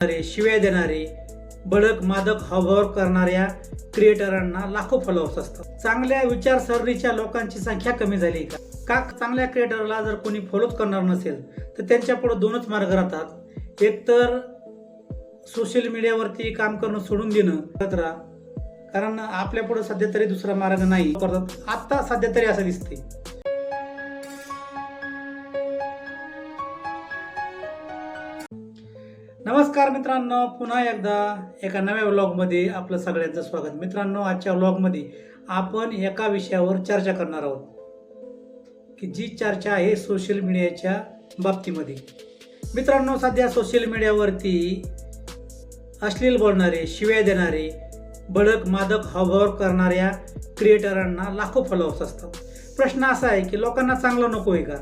देणारे शिव्या देणारे बडक मादक हावभाव करणाऱ्या क्रिएटरांना लाखो फॉलोअर्स असतात. चांगल्या विचारसरणीच्या लोकांची संख्या कमी झाली का? का चांगल्या क्रिएटरला जर कोणी फॉलोच करणार नसेल तर त्यांच्यापुढे दोनच मार्ग राहतात. एक तर सोशल मीडियावरती काम करणं सोडून देणं करत कारण आपल्यापुढे सध्या तरी दुसरा मार्ग नाही. करतात आता सध्या तरी असं दिसते नमस्कार मित्रांनो पुन्हा एकदा एका नव्या व्लॉगमध्ये आपलं सगळ्यांचं स्वागत. मित्रांनो आजच्या व्लॉगमध्ये आपण एका विषयावर चर्चा करणार आहोत की जी चर्चा आहे सोशल मीडियाच्या बाबतीमध्ये. मित्रांनो सध्या सोशल मीडियावरती अश्लील बोलणारे शिव्या देणारे बडक मादक हावभाव करणाऱ्या क्रिएटरांना लाखो फॉलोअर्स असतात. प्रश्न असा आहे की लोकांना चांगलं नको आहे का?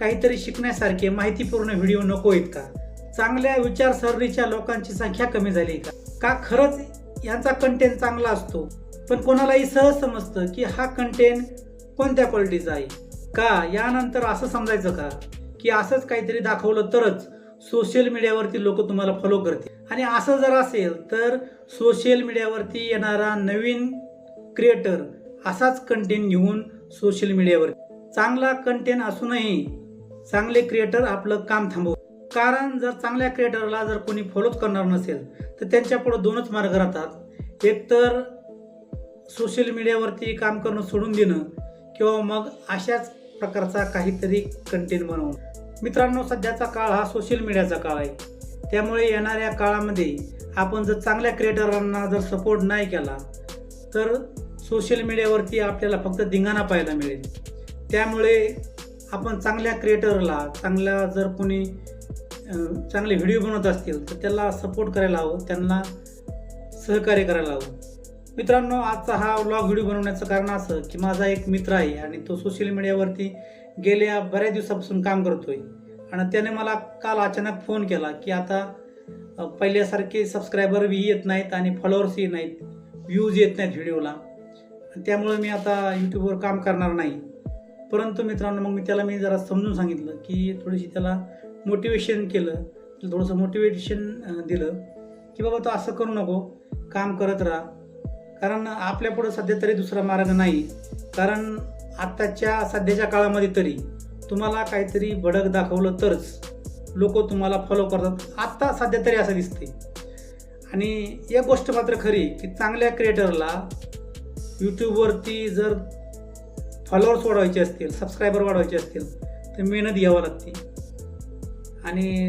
काहीतरी शिकण्यासारखे माहितीपूर्ण व्हिडिओ नको आहेत का? चांगल्या विचारसरणीच्या लोकांची संख्या कमी झाली का? का खरंच यांचा कंटेंट चांगला असतो? पण कोणालाही सहज समजतं की हा कंटेंट कोणत्या क्वालिटीचा आहे? का यानंतर असं समजायचं का? की असंच काहीतरी दाखवलं तरच सोशल मीडियावरती लोक तुम्हाला फॉलो करतील. आणि असं जर असेल तर सोशल मीडियावरती येणारा नवीन क्रिएटर असाच कंटेंट घेऊन सोशल मीडियावर चांगला कंटेंट असूनही चांगले क्रिएटर आपलं काम थांबव कारण जर चांगल्या क्रिएटरला जर कोणी फॉलोच करणार नसेल तर त्यांच्यापुढं दोनच मार्ग राहतात. एक तर सोशल मीडियावरती काम करणं सोडून देणं किंवा मग अशाच प्रकारचा काहीतरी कंटेंट बनवणं. मित्रांनो सध्याचा काळ हा सोशल मीडियाचा काळ आहे. त्यामुळे येणाऱ्या काळामध्ये आपण जर चांगल्या क्रिएटरांना जर सपोर्ट नाही केला तर सोशल मीडियावरती आपल्याला फक्त धिंगाणा पाहायला मिळेल. त्यामुळे आपण चांगल्या क्रिएटरला चांगल्या जर कोणी चांगले व्हिडिओ बनवत असतील तर त्याला सपोर्ट करायला हवं त्यांना सहकार्य करायला हवं. मित्रांनो आजचा हा व्लॉग व्हिडिओ बनवण्याचं कारण असं की माझा एक मित्र आहे आणि तो सोशल मीडियावरती गेल्या बऱ्याच दिवसापासून काम करतोय. आणि त्याने मला काल अचानक फोन केला की आता पहिल्यासारखे सबस्क्रायबरही येत नाहीत आणि फॉलोअर्सही नाहीत व्ह्यूज येत नाहीत व्हिडिओला. त्यामुळे मी आता यूट्यूबवर काम करणार नाही. परंतु मित्रांनो मग मी त्याला मी जरा समजून सांगितलं की थोडीशी त्याला मोटिवेशन केलं थोडंसं मोटिवेशन दिलं की बाबा तो असं करू नको काम करत राहा. कारण आपल्या पुढं सध्या तरी दुसरा मार्ग नाही. कारण आत्ताच्या सध्याच्या काळामध्ये तरी तुम्हाला काहीतरी भडक दाखवलं तरच लोक तुम्हाला फॉलो करतात. आत्ता सध्या तरी असं दिसते आणि एक गोष्ट मात्र खरी की चांगल्या क्रिएटरला यूट्यूबवरती जर फॉलोअर्स वाढवायचे असतील सबस्क्रायबर वाढवायचे असतील तर मेहनत घ्यावं लागते. आणि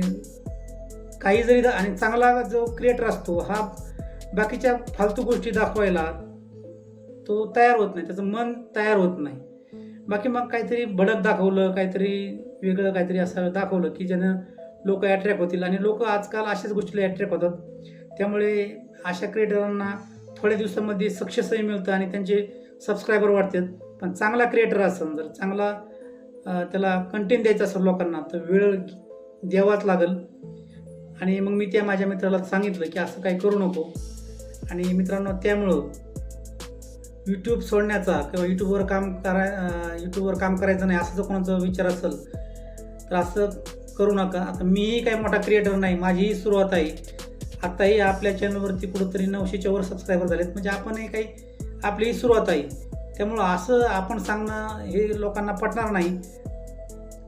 काही जरी आणि चांगला जो क्रिएटर असतो हा बाकीच्या फालतू गोष्टी दाखवायला तो तयार होत नाही. त्याचं मन तयार होत नाही. बाकी मग काहीतरी भडक दाखवलं काहीतरी वेगळं काहीतरी असं दाखवलं की ज्यानं लोक अट्रॅक्ट होतील. आणि लोक आजकाल अशाच गोष्टीला अट्रॅक्ट होतात. त्यामुळे अशा क्रिएटरांना थोड्या दिवसामध्ये सक्सेसही मिळतं आणि त्यांचे सबस्क्रायबर वाढतात. पण चांगला क्रिएटर असेल जर चांगला त्याला कंटेंट द्यायचा असेल लोकांना तर वेळ द्यावाच लागल. आणि मग मी त्या माझ्या मित्राला सांगितलं की असं काही करू नको. आणि मित्रांनो त्यामुळं यूट्यूब सोडण्याचा किंवा यूट्यूबवर काम कराय यूट्यूबवर काम करायचं नाही असं जर कोणाचा विचार असेल तर असं करू नका. आता मीही काही मोठा क्रिएटर नाही माझीही सुरुवात आहे. आत्ताही आपल्या चॅनलवरती कुठंतरी नऊशेच्या वर सबस्क्रायबर झालेत. म्हणजे आपणही काही आपलीही सुरुवात आहे. त्यामुळं असं आपण सांगणं हे लोकांना पटणार नाही.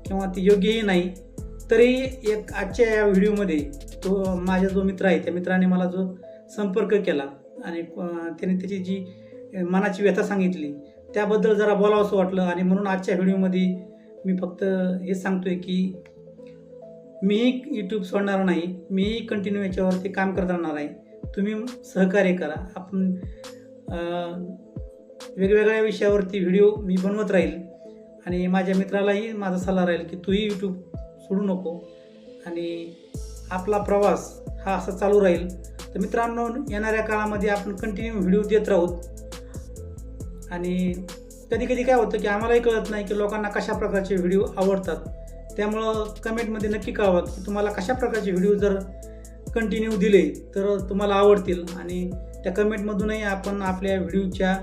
किंवा ते योग्यही नाही. तरी एक आजच्या या व्हिडिओमध्ये तो माझा जो मित्र आहे त्या मित्राने मला जो संपर्क केला आणि त्याने त्याची जी मनाची व्यथा सांगितली त्याबद्दल जरा बोलावंसं वाटलं आणि म्हणून आजच्या व्हिडिओमध्ये मी फक्त हे सांगतोय की मीही यूट्यूब सोडणार नाही मीही कंटिन्यू याच्यावरती काम करत राहणार आहे. तुम्ही सहकार्य करा. आपण वेगवेगळ्या विषयावरती व्हिडिओ मी बनवत राहील आणि माझ्या मित्रालाही माझा सल्ला राहील की तूही यूट्यूब सोडू नको. आणि आपला प्रवास हा असा चालू राहील. तर मित्रांनो येणाऱ्या काळामध्ये आपण कंटिन्यू व्हिडिओ देत राहूत आणि कधी कधी काय होतं की आम्हालाही कळत नाही की लोकांना कशा प्रकारचे व्हिडिओ आवडतात. त्यामुळं कमेंटमध्ये नक्की कळवा की तुम्हाला कशा प्रकारचे व्हिडिओ जर कंटिन्यू दिले तर तुम्हाला आवडतील. आणि त्या कमेंटमधूनही आपण आपल्या व्हिडिओच्या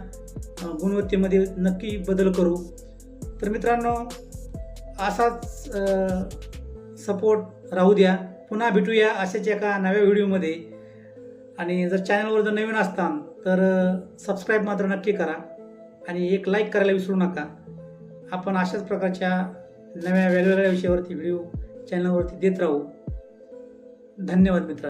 गुणवत्तेमध्ये नक्की बदल करू. तर मित्रांनो असाच सपोर्ट राहू द्या. पुन्हा भेटूया अशाच एका नव्या व्हिडिओमध्ये. आणि जर चॅनलवर जर नवीन असताल तर सबस्क्राईब मात्र नक्की करा. आणि एक लाईक करायला विसरू नका. आपण अशाच प्रकारच्या नव्या वेगवेगळ्या विषयावरती व्हिडिओ चॅनलवरती देत राहू. धन्यवाद मित्र